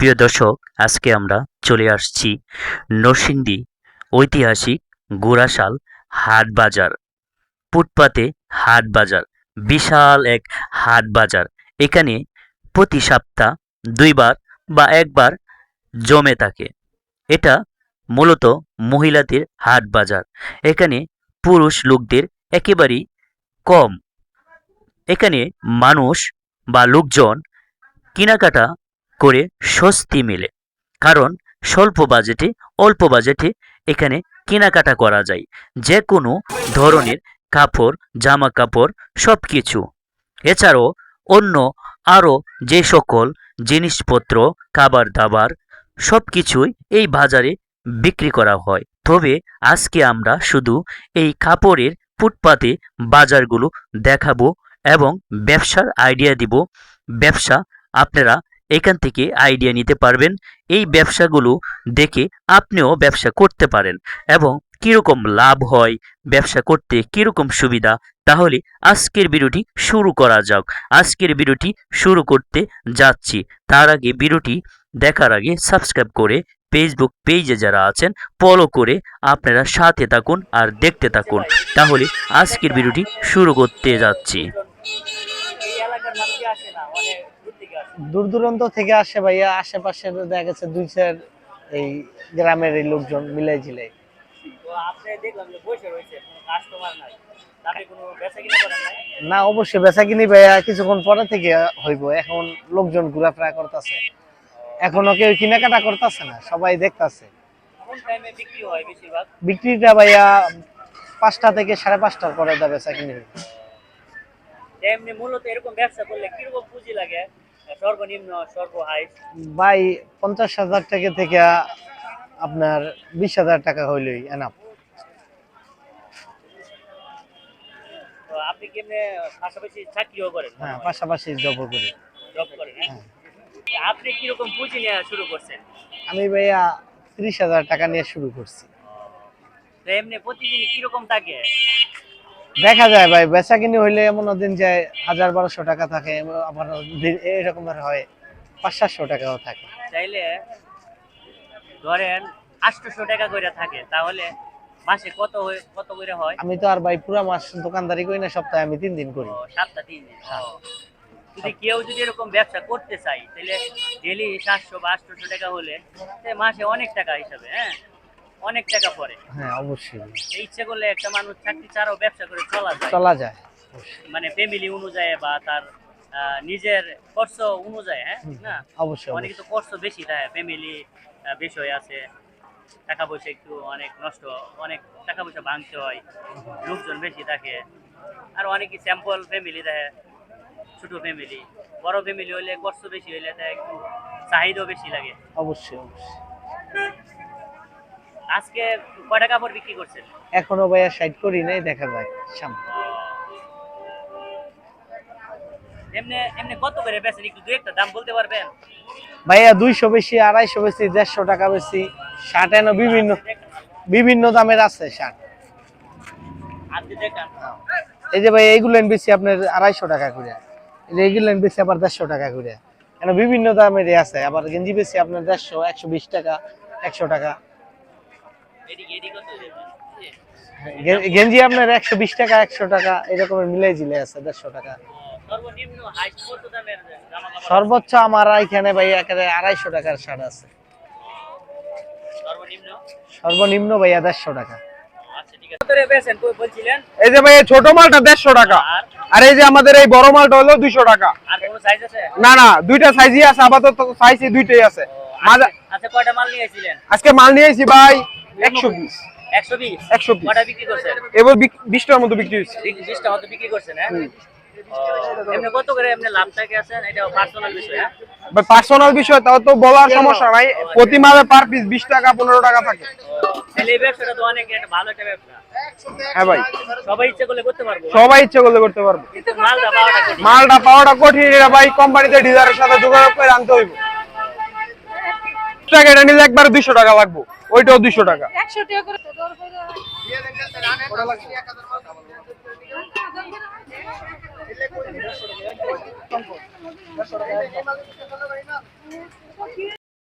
প্রিয় দর্শক, আজকে আমরা চলে আসছি নরসিংদী ঐতিহাসিক গোরাশাল হাট বাজার ফুটপাতে হাট বাজার বিশাল এক হাট বাজার এখানে প্রতি সপ্তাহ দুইবার বা একবার জমে থাকে। এটা মূলত মহিলাদের হাট বাজার এখানে পুরুষ লোকদের একেবারেই কম। এখানে মানুষ বা লোকজন কেনাকাটা করে স্বস্তি মেলে। কারণ স্বল্প বাজেটে, অল্প বাজেটে এখানে কেনাকাটা করা যায়। যে কোনো ধরনের কাপড় জামা কাপড় সব কিছু এছাড়াও অন্য আরও যে সকল জিনিসপত্র খাবার দাবার সব কিছুই এই বাজারে বিক্রি করা হয়। তবে আজকে আমরা শুধু এই কাপড়ের ফুটপাতে বাজারগুলো দেখাবো এবং ব্যবসার আইডিয়া দিব। ব্যবসা আপনারা এখান থেকে আইডিয়া নিতে পারবেন। এই ব্যবসাগুলো দেখে আপনিও ব্যবসা করতে পারেন এবং কীরকম লাভ হয়, ব্যবসা করতে কীরকম সুবিধা, তাহলে আজকের ভিডিওটি শুরু করা যাক। আজকের ভিডিওটি শুরু করতে যাচ্ছি। তার আগে ভিডিওটি দেখার আগে সাবস্ক্রাইব করে ফেসবুক পেজে যারা আছেন ফলো করে আপনারা সাথে থাকুন আর দেখতে থাকুন। তাহলে আজকের ভিডিওটি শুরু করতে যাচ্ছি এই এলাকার মানুষ আসে না মানে দূর দূরান্ত থেকে আসে ভাইয়া আশেপাশের দেখা গেছে দুই চার এই গ্রামের এই লোকজন মিলাই নাই। না অবশ্যই বেচা কিনি ভাইয়া কিছুক্ষণ পরে থেকে হইব। এখন লোকজন ঘোরাফেরা করতেছে। এখনও কেউ কেনাকাটা করতেছে না সবাই দেখতাছে। বিক্রিটা ভাইয়া পাঁচটা থেকে সাড়ে পাঁচটার পরে বেচা কিনি এমনি মূলত এরকম ব্যবসা করলে কীরকম পুঁজি লাগে? সর্বনিম্ন সর্ব হাই ভাই পঞ্চাশ হাজার টাকা থেকে আপনার বিশ হাজার টাকা হইলই এনাফ তো আপনি কি এমনি পাশাপাশি চাকরিও করেন? হ্যাঁ পাশাপাশি জব করি। জব করেন হ্যাঁ? আপনি কীরকম পুঁজি নেওয়া শুরু করছেন? আমি ভাইয়া ত্রিশ হাজার টাকা নিয়ে শুরু করছি। তো এমনি প্রতিদিন কীরকম থাকে? দেখা যায় ভাই বেচা কিনি হইলে এমন দিন যায় হাজার বারোশো টাকা থাকে আবার এরকম হয় পাঁচ সাতশো টাকাও থাকে। চাইলে ধরেন আটশোশো টাকা করে থাকে তাহলে মাসে কত কত করে হয়? আমি তো আর ভাই পুরা মাস দোকানদারি করি না সপ্তাহে আমি তিন দিন করি। সাতটা তিন দিন। ও। যদি কেউ যদি এরকম ব্যবসা করতে চাই তাহলে ডেলি সাতশো বা আটশোশো টাকা হলে মাসে অনেক টাকা হিসাবে হ্যাঁ? অনেক টাকা পড়ে। হ্যাঁ অবশ্যই। ইচ্ছে করলে একটা মানুষ চাকরি ছাড়াও ব্যবসা করে চলা যায়। চলা যায় মানে ফ্যামিলি অনুযায়ী বা তার নিজের খরচ অনুযায়ী হ্যাঁ? না? অবশ্যই অনেকে তো খরচ বেশি থাকে ফ্যামিলি বিষয় আছে। টাকা পয়সা একটু অনেক নষ্ট অনেক টাকা পয়সা ভাঙতে হয় লোকজন বেশি থাকে। আর অনেকে স্যাম্পল ফ্যামিলি দেখে ছোট ফ্যামিলি বড় ফ্যামিলি হলে খরচ বেশি হইলে তা একটু চাহিদাও বেশি লাগে। অবশ্যই অবশ্যই। আজকে কয়টা কাপড় বিক্রি করছেন? এখনও ভাইয়া সাইড করি নাই দেখা যায় সামনে। এমনি এমনি কত করে বেচেন? একটু দু একটা দাম বলতে পারবেন? ভাইয়া দুইশো বেশি আড়াইশো বেশি দেড়শো টাকা বেশি শার্ট এনো বিভিন্ন বিভিন্ন দামের আছে শার্ট এই যে ভাই এইগুলো বেশি আপনার আড়াইশো টাকা করে। এই যে এইগুলো বেশি আবার দেড়শো টাকা করে। কেন বিভিন্ন দামের আছে আবার গেঞ্জি বেশি আপনার দেড়শো একশো বিশ টাকা একশো টাকা। গেঞ্জি আপনার একশো বিশ টাকা একশো টাকা এরকমের মিলাই জিলে আছে দেড়শো টাকা। সর্বোচ্চ আমার এখানে ভাই একেবারে আড়াইশো টাকার শার্ট আছে। সর্বনিম্ন ভাইয়া দেড়শো টাকা। এই যে ভাই এই ছোট মালটা দেড়শো টাকা আর এই যে আমাদের এই বড় মালটা হলো দুইশো টাকা। সাইজ না না দুইটা সাইজই আছে আপাতত সাইজই দুইটাই আছে। আজকে মাল নিয়ে এসেছি ভাই একশো পিস একশো বিশ? একশো পিস বিক্রি করছেন? এবার বিশটার মতো বিক্রি হয়েছে। বিশ- মতো বিক্রি করছেন হ্যাঁ? এমনি কত করে এমনি লাভ থাকে আছেন? এটা পার্সোনাল বিষয় হ্যাঁ? পার্সোনাল বিষয় তাও তো বলার সমস্যা নাই। প্রতি পার পিস বিশ টাকা পনেরো টাকা থাকে। হ্যাঁ ভাই। সবাই ইচ্ছে করলে করতে পারব। সবাই ইচ্ছে করলে করতে পারব। মালটা পাওয়াটা কঠিন। এটা ভাই কোম্পানিতে ডিলারের সাথে যোগাযোগ করে আনতে হইব। টাকা এটা নিলে একবারে দুইশো টাকা লাগবো। ওইটাও দুইশো টাকা। একশো টাকা